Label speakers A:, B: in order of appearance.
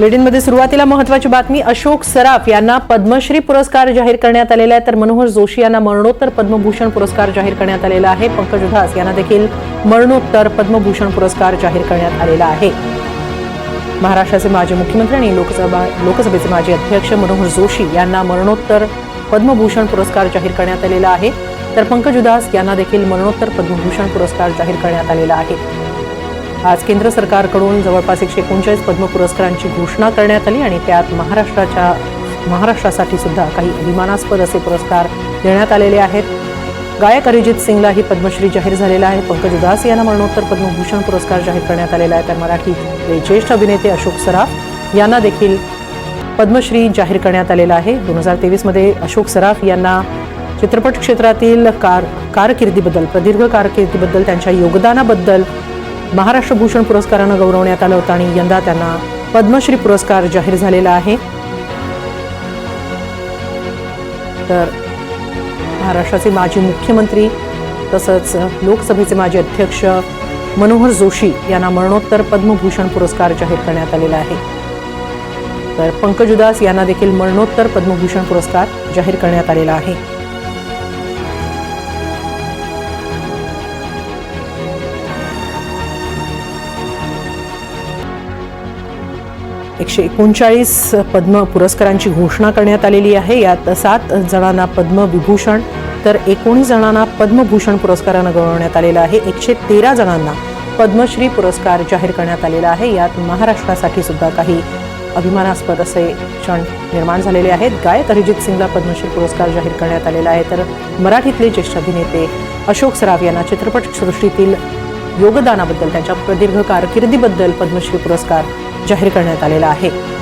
A: बुलेटिनमध्ये सुरुवातीला महत्वाची बातमी अशोक सराफ यांना पद्मश्री पुरस्कार जाहीर करण्यात आलेला आहे. तर मनोहर जोशी यांना मरणोत्तर पद्मभूषण पुरस्कार जाहीर करण्यात आलेला आहे. पंकज उधास यांना देखील मरणोत्तर पद्मभूषण पुरस्कार जाहीर करण्यात आलेला आहे. महाराष्ट्राचे माजी मुख्यमंत्री आणि लोकसभा लोकसभेचे माजी अध्यक्ष मनोहर जोशी यांना मरणोत्तर पद्मभूषण पुरस्कार जाहीर करण्यात आलेला आहे. तर पंकज उदास यांना देखील मरणोत्तर पद्मभूषण पुरस्कार जाहीर करण्यात आलेला आहे. आज केंद्र सरकारकडून जवळपास एकशे एकोणचाळीस पद्म पुरस्कारांची घोषणा करण्यात आली आणि त्यात महाराष्ट्राच्या महाराष्ट्रासाठी सुद्धा काही अभिमानास्पद असे पुरस्कार देण्यात आलेले आहेत. गायक अरिजित सिंगलाही पद्मश्री जाहीर झालेला आहे. पंकज उदास यांना मरणोत्तर पद्मभूषण पुरस्कार जाहीर करण्यात आलेला आहे. तर मराठीतले ज्येष्ठ अभिनेते अशोक सराफ यांना देखील पद्मश्री जाहीर करण्यात आलेला आहे. दोन हजार तेवीसमध्ये अशोक सराफ यांना चित्रपट क्षेत्रातील कार कारकिर्दीबद्दल प्रदीर्घ कारकिर्दीबद्दल त्यांच्या योगदानाबद्दल महाराष्ट्र भूषण पुरस्कारानं गौरवण्यात आलं होतं आणि यंदा त्यांना पद्मश्री पुरस्कार जाहीर झालेला आहे. तर महाराष्ट्राचे माजी मुख्यमंत्री तसंच लोकसभेचे माजी अध्यक्ष मनोहर जोशी यांना मरणोत्तर पद्मभूषण पुरस्कार जाहीर करण्यात आलेला आहे. तर पंकज उदास यांना देखील मरणोत्तर पद्मभूषण पुरस्कार जाहीर करण्यात आलेला आहे. एकशे एकोणचाळीस पद्म पुरस्कारांची घोषणा करण्यात आलेली आहे. यात सात जणांना पद्मविभूषण तर एकोणीस जणांना पद्मभूषण पुरस्कारानं गौरवण्यात आलेलं आहे. एकशे तेरा जणांना पद्मश्री पुरस्कार जाहीर करण्यात आलेला आहे. यात महाराष्ट्रासाठी सुद्धा काही अभिमानास्पद असे क्षण निर्माण झालेले आहेत. गायक अरिजित सिंगला पद्मश्री पुरस्कार जाहीर करण्यात आलेला आहे. तर मराठीतले ज्येष्ठ अभिनेते अशोक सराफ यांना चित्रपटसृष्टीतील योगदानाबद्दल त्यांच्या प्रदीर्घ कारकिर्दीबद्दल पद्मश्री पुरस्कार जाहीर करण्यात आलेला आहे.